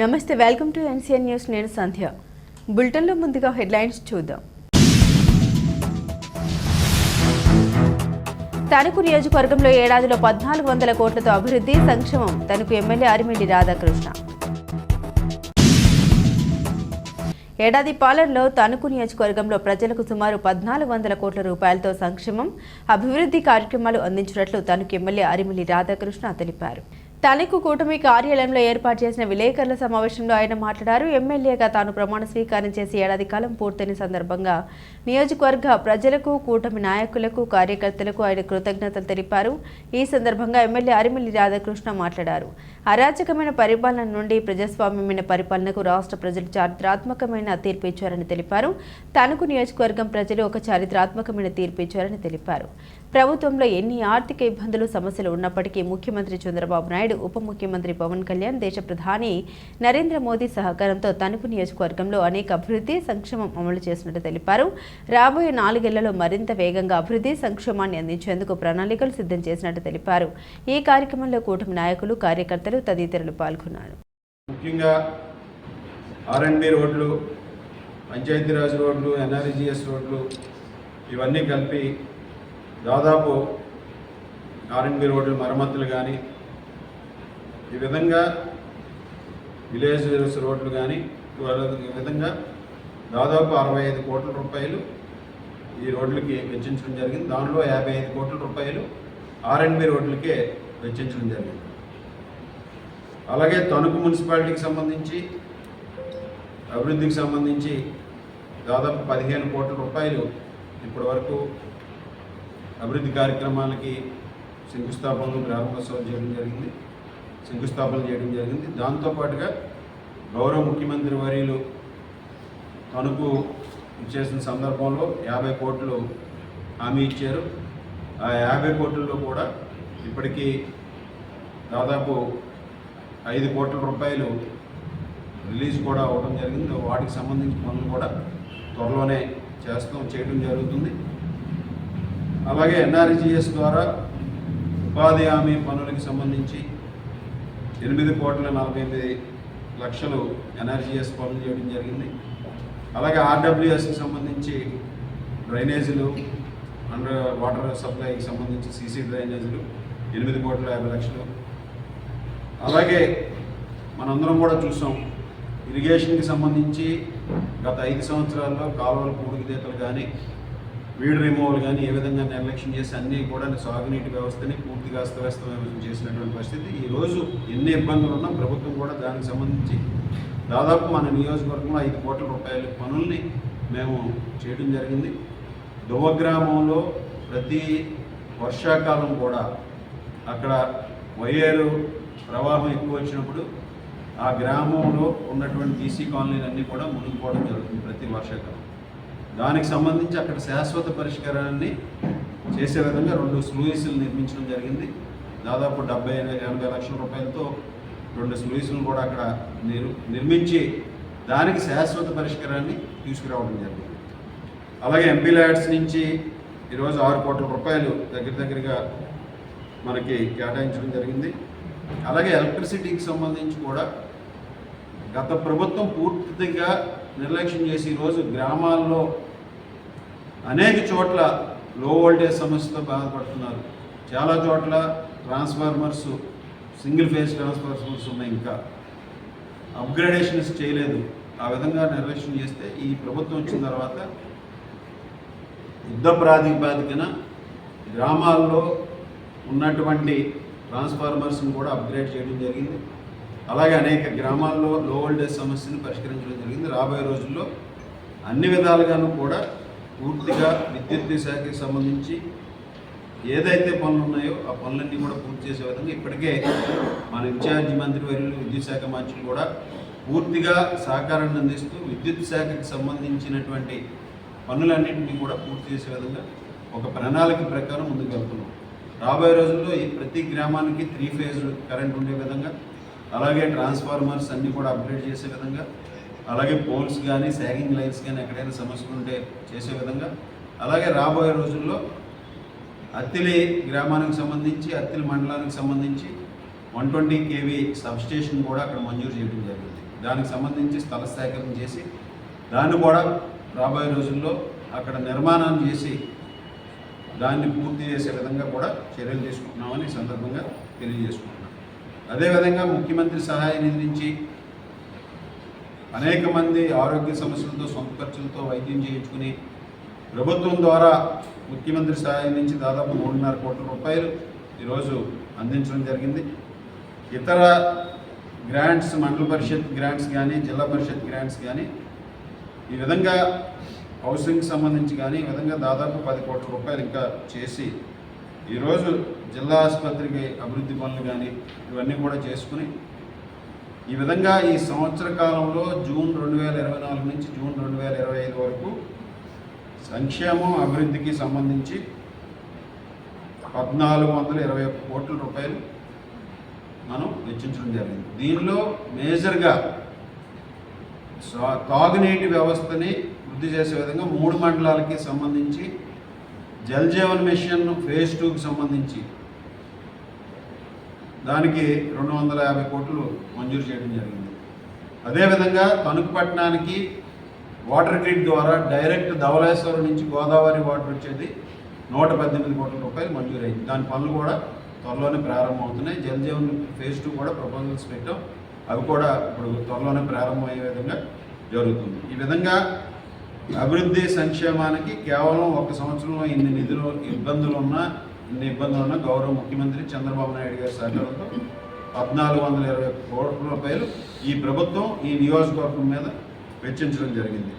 నమస్తే welcome to NCN news. నేను సంధ్య. బులెటిన్లో ముందుగా హెడ్లైన్స్ చూద్దాం. తణుకు నియోజకవర్గంలో ఏడాదిలో పద్నాలుగు వందల కోట్లతో అభివృద్ధి సంక్షేమం. తణుకు ఎమ్మెల్యే అరిమిల్లి రాధాకృష్ణ. ఏడాది పాలనలో తణుకు నియోజకవర్గంలో ప్రజలకు సుమారు పద్నాలుగు వందల కోట్ల రూపాయలతో సంక్షేమం అభివృద్ధి కార్యక్రమాలు అందించినట్లు తణుకు ఎమ్మెల్యే అరిమిల్లి రాధాకృష్ణ తెలిపారు. తణుకు కూటమి కార్యాలయంలో ఏర్పాటు చేసిన విలేకరుల సమావేశంలో ఆయన మాట్లాడారు. ఎమ్మెల్యేగా తాను ప్రమాణ స్వీకారం చేసి ఏడాది కాలం పూర్తయిన సందర్భంగా నియోజకవర్గ ప్రజలకు కూటమి నాయకులకు కార్యకర్తలకు ఆయన కృతజ్ఞతలు తెలిపారు. ఈ సందర్భంగా ఎమ్మెల్యే అరిమిల్లి రాధాకృష్ణ మాట్లాడారు. అరాచకమైన పరిపాలన నుండి ప్రజాస్వామ్యమైన పరిపాలనకు రాష్ట్ర ప్రజలు చారిత్రాత్మకమైన తీర్పు ఇచ్చారని తెలిపారు. తణుకు నియోజకవర్గం ప్రజలు ఒక చారిత్రాత్మకమైన తీర్పు ఇచ్చారని తెలిపారు. ప్రభుత్వంలో ఎన్ని ఆర్థిక ఇబ్బందులు సమస్యలు ఉన్నప్పటికీ ముఖ్యమంత్రి చంద్రబాబు నాయుడు ఉప ముఖ్యమంత్రి పవన్ కళ్యాణ్ దేశ ప్రధాని నరేంద్ర మోదీ సహకారంతో తణుకు నియోజకవర్గంలో అనేక అభివృద్ధి సంక్షేమం అమలు చేసినట్టు తెలిపారు. రాబోయే నాలుగేళ్ళలో మరింత వేగంగా అభివృద్ధి సంక్షేమాన్ని అందించేందుకు ప్రణాళికలు సిద్ధం చేసినట్టు తెలిపారు. ఈ కార్యక్రమంలో కూటమి నాయకులు కార్యకర్తలు తదితరులు పాల్గొన్నారు. ముఖ్యంగా ఆర్ఎండ్బి రోడ్లు పంచాయతీరాజ్ రోడ్లు ఎన్ఆర్జీఎస్ రోడ్లు ఇవన్నీ కలిపి దాదాపు ఆర్ఎన్బి రోడ్లు మరమ్మతులు కానీ ఈ విధంగా విలేజ్ రోడ్లు కానీ ఈ విధంగా దాదాపు అరవై ఐదు కోట్ల రూపాయలు ఈ రోడ్లకి వెచ్చించడం జరిగింది. దానిలో యాభై ఐదు కోట్ల రూపాయలు ఆర్ఎన్బి రోడ్లకే వెచ్చించడం జరిగింది. అలాగే తణుకు మున్సిపాలిటీకి సంబంధించి అభివృద్ధికి సంబంధించి దాదాపు పదిహేను కోట్ల రూపాయలు ఇప్పటి వరకు అభివృద్ధి కార్యక్రమాలకి శంకుస్థాపనలు ప్రారంభోత్సవం చేయడం జరిగింది. శంకుస్థాపన చేయడం జరిగింది. దాంతోపాటుగా గౌరవ ముఖ్యమంత్రి వర్యులు తణుకు ఇచ్చేసిన సందర్భంలో యాభై కోట్లు హామీ ఇచ్చారు. ఆ యాభై కోట్లలో కూడా ఇప్పటికీ దాదాపు ఐదు కోట్ల రూపాయలు రిలీజ్ కూడా అవ్వడం జరిగింది. వాటికి సంబంధించిన పనులు కూడా త్వరలోనే చేస్తాం చేయడం జరుగుతుంది. అలాగే ఎన్ఆర్జీఎస్ ద్వారా ఉపాధి హామీ పనులకి సంబంధించి ఎనిమిది కోట్ల నలభై ఎనిమిది లక్షలు ఎన్ఆర్జీఎస్ పనులు చేయడం జరిగింది. అలాగే ఆర్డబ్ల్యూఎస్కి సంబంధించి డ్రైనేజీలు అండర్ వాటర్ సప్లైకి సంబంధించి సీసీ డ్రైనేజీలు ఎనిమిది కోట్ల యాభై లక్షలు. అలాగే మనందరం కూడా చూసాం ఇరిగేషన్కి సంబంధించి గత ఐదు సంవత్సరాల్లో కాలువల పూడికతీతలు కానీ వీడ్ రిమూవల్ కానీ ఏ విధంగా నిర్లక్ష్యం చేసి అన్నీ కూడా సాగునీటి వ్యవస్థని పూర్తిగా అస్తవ్యస్తం చేసినటువంటి పరిస్థితి. ఈరోజు ఎన్ని ఇబ్బందులు ఉన్నా ప్రభుత్వం కూడా దానికి సంబంధించి దాదాపు మన నియోజకవర్గంలో ఐదు కోట్ల రూపాయల పనుల్ని మేము చేయడం జరిగింది. దువ్వ గ్రామంలో ప్రతి వర్షాకాలం కూడా అక్కడ వయ్యేరు ప్రవాహం ఎక్కువ వచ్చినప్పుడు ఆ గ్రామంలో ఉన్నటువంటి బీసీ కాలనీలన్నీ కూడా మునిగిపోవడం జరుగుతుంది ప్రతి వర్షాకాలం. దానికి సంబంధించి అక్కడ శాశ్వత పరిష్కారాన్ని చేసే విధంగా రెండు స్లూయిస్లు నిర్మించడం జరిగింది. దాదాపు డెబ్బై ఎనభై లక్షల రూపాయలతో రెండు స్లూయిస్లు కూడా అక్కడ నిర్ నిర్మించి దానికి శాశ్వత పరిష్కారాన్ని తీసుకురావడం జరిగింది. అలాగే ఎంపీ ల్యాడ్స్ నుంచి ఈరోజు ఆరు కోట్ల రూపాయలు దగ్గర దగ్గరగా మనకి కేటాయించడం జరిగింది. అలాగే ఎలక్ట్రిసిటీకి సంబంధించి కూడా గత ప్రభుత్వం పూర్తిగా నిర్లక్ష్యం చేసి ఈరోజు గ్రామాల్లో అనేక చోట్ల లో వోల్టేజ్ సమస్యతో బాధపడుతున్నారు. చాలా చోట్ల ట్రాన్స్ఫార్మర్స్ సింగిల్ ఫేజ్ ట్రాన్స్ఫార్మర్స్ ఉన్నాయి ఇంకా. అప్గ్రేడేషన్స్ చేయలేదు. ఆ విధంగా నిర్లక్ష్యం చేస్తే ఈ ప్రభుత్వం వచ్చిన తర్వాత యుద్ధ ప్రాతిపాదికన గ్రామాల్లో ఉన్నటువంటి ట్రాన్స్ఫార్మర్స్ని కూడా అప్గ్రేడ్ చేయడం జరిగింది. అలాగే అనేక గ్రామాల్లో లో వోల్టేజ్ సమస్యను పరిష్కరించడం జరిగింది. రాబోయే రోజుల్లో అన్ని విధాలుగాను కూడా పూర్తిగా విద్యుత్ శాఖకి సంబంధించి ఏదైతే పనులు ఉన్నాయో ఆ పనులన్నీ కూడా పూర్తి చేసే విధంగా ఇప్పటికే మన ఇన్ఛార్జి మంత్రి వర్యులు విద్యుత్ శాఖ మంత్రులు కూడా పూర్తిగా సహకారాన్ని అందిస్తూ విద్యుత్ శాఖకి సంబంధించినటువంటి పనులన్నింటినీ కూడా పూర్తి చేసే విధంగా ఒక ప్రణాళిక ప్రకారం ముందుకు వెళ్తున్నాం. రాబోయే రోజుల్లో ఈ ప్రతి గ్రామానికి త్రీ ఫేజ్ కరెంట్ ఉండే విధంగా అలాగే ట్రాన్స్ఫార్మర్స్ అన్నీ కూడా అప్గ్రేడ్ చేసే విధంగా అలాగే పోల్స్ కానీ సాగింగ్ లైన్స్ కానీ ఎక్కడైనా సమస్యలు ఉంటే చేసే విధంగా. అలాగే రాబోయే రోజుల్లో అత్తిలి గ్రామానికి సంబంధించి అత్తిలి మండలానికి సంబంధించి వన్ ట్వంటీ కేవీ సబ్స్టేషన్ కూడా అక్కడ మంజూరు చేయడం జరిగింది. దానికి సంబంధించి స్థల సేకరణ చేసి దాన్ని కూడా రాబోయే రోజుల్లో అక్కడ నిర్మాణం చేసి దాన్ని పూర్తి చేసే విధంగా కూడా చర్యలు తీసుకుంటున్నామని సందర్భంగా తెలియజేసుకుంటున్నాం అదేవిధంగా ముఖ్యమంత్రి సహాయ నిధి నుంచి అనేక మంది ఆరోగ్య సమస్యలతో సొంత ఖర్చులతో వైద్యం చేయించుకుని ప్రభుత్వం ద్వారా ముఖ్యమంత్రి సహాయం నుంచి దాదాపు మూడున్నర కోట్ల రూపాయలు ఈరోజు అందించడం జరిగింది. ఇతర గ్రాంట్స్ మండల పరిషత్ గ్రాంట్స్ కానీ జిల్లా పరిషత్ గ్రాంట్స్ కానీ ఈ విధంగా హౌసింగ్ సంబంధించి కానీ ఈ విధంగా దాదాపు పది కోట్ల రూపాయలు ఇంకా చేసి ఈరోజు జిల్లా ఆసుపత్రికి అభివృద్ధి పనులు కానీ ఇవన్నీ కూడా చేసుకుని ఈ విధంగా ఈ సంవత్సర కాలంలో జూన్ రెండు వేల ఇరవై నాలుగు నుంచి జూన్ రెండు వేల ఇరవై ఐదు వరకు సంక్షేమం అభివృద్ధికి సంబంధించి పద్నాలుగు వందల ఇరవై ఒక్క కోట్ల రూపాయలు మనం వెచ్చించడం జరిగింది. దీనిలో మేజర్గా సా- తాగునీటి వ్యవస్థని వృద్ధి చేసే విధంగా మూడు మండలాలకి సంబంధించి జల్ జీవన్ మిషన్ ఫేజ్ టూకి సంబంధించి దానికి రెండు వందల యాభై కోట్లు మంజూరు చేయడం జరిగింది. అదేవిధంగా తణుకు పట్టణానికి వాటర్ గ్రిడ్ ద్వారా డైరెక్ట్ ధవళేశ్వరం నుంచి గోదావరి వాటర్ వచ్చేది నూట పద్దెనిమిది కోట్ల రూపాయలు మంజూరైంది దాని పనులు కూడా త్వరలోనే ప్రారంభమవుతున్నాయి. జల్ జీవన్ ఫేజ్ టూ కూడా ప్రపోజల్స్ పెట్టాం. అవి కూడా ఇప్పుడు త్వరలోనే ప్రారంభమయ్యే విధంగా జరుగుతుంది. ఈ విధంగా అభివృద్ధి సంక్షేమానికి కేవలం ఒక సంవత్సరంలో ఇన్ని నిధులు ఇబ్బందులు ఉన్నా ఇన్ని ఇబ్బందులు గౌరవ ముఖ్యమంత్రి చంద్రబాబు నాయుడు గారి సహకారంతో పద్నాలుగు వందల ఇరవై కోట్ల రూపాయలు ఈ ప్రభుత్వం ఈ నియోజకవర్గం మీద వెచ్చించడం జరిగింది.